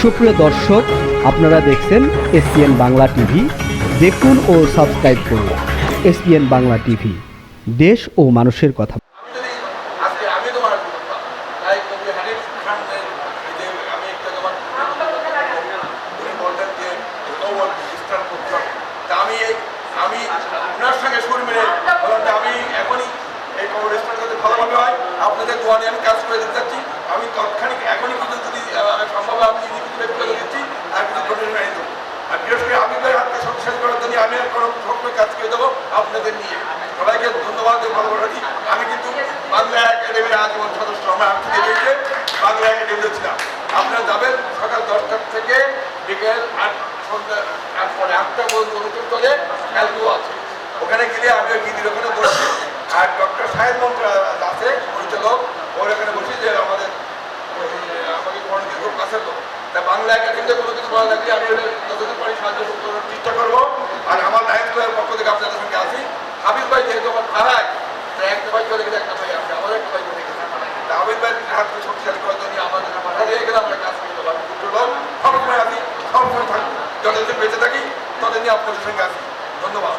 সুপ্রিয় দর্শক, আপনারা দেখছেন এসপিএন বাংলা টিভি। দেখুন ও সাবস্ক্রাইব করুন এসপিএন বাংলা টিভি। দেশ ও মানুষের কথা। আমি তৎক্ষণিক এখনই কিন্তু যদি আহ, সম্ভব হয় আমি যদি কিছু করে দিচ্ছি আর কিছু ডোনেশন এনে দেবো আর বিশেষ করে আমি ভাই হাতকে শক্তিশালী করার কোনো সবসময় কাজ করে দেবো আপনাদের নিয়ে। সবাইকে ধন্যবাদ ভালোবাসা আমি কিন্তু বাংলা একাডেমির আজীবন সদস্য, আমার আট থেকে বাংলা একাডেমিতে ছিলাম। আপনারা যাবেন সকাল দশটার থেকে বিকেল আট সন্ধ্যা, আট পরে আটটা পর্যন্ত অনুষ্ঠান চলে কালকেও আছে। ওখানে গেলে আমি গিদির ওখানে বসি। আর ডক্টর সাহেব মন্ত্র আছে, পরিচালক, ওর এখানে বসি যে আমাদের, আমাকে পড়াতে খুব কাছের লোক। তা বাংলা একাডেমিতে কোনো কিছু ভালো লাগলে আমি যতদিন পারি সাহায্য করার চেষ্টা করব আর আমার লাইন ক্লাবের পক্ষ থেকে আপনাদের সঙ্গে আছি হাবিব ভাই যে যখন হারায় একটা ভাই চলে গেলে একটা ভাই আছে আমার একটা ভাই চলে তা হাবিব ভাই হাত করে আমাদের গেলে কাজ করতে পারব। সবসময় আছি সবসময় যতদিন বেঁচে থাকি ততদিন আপনাদের সঙ্গে আছি। ধন্যবাদ।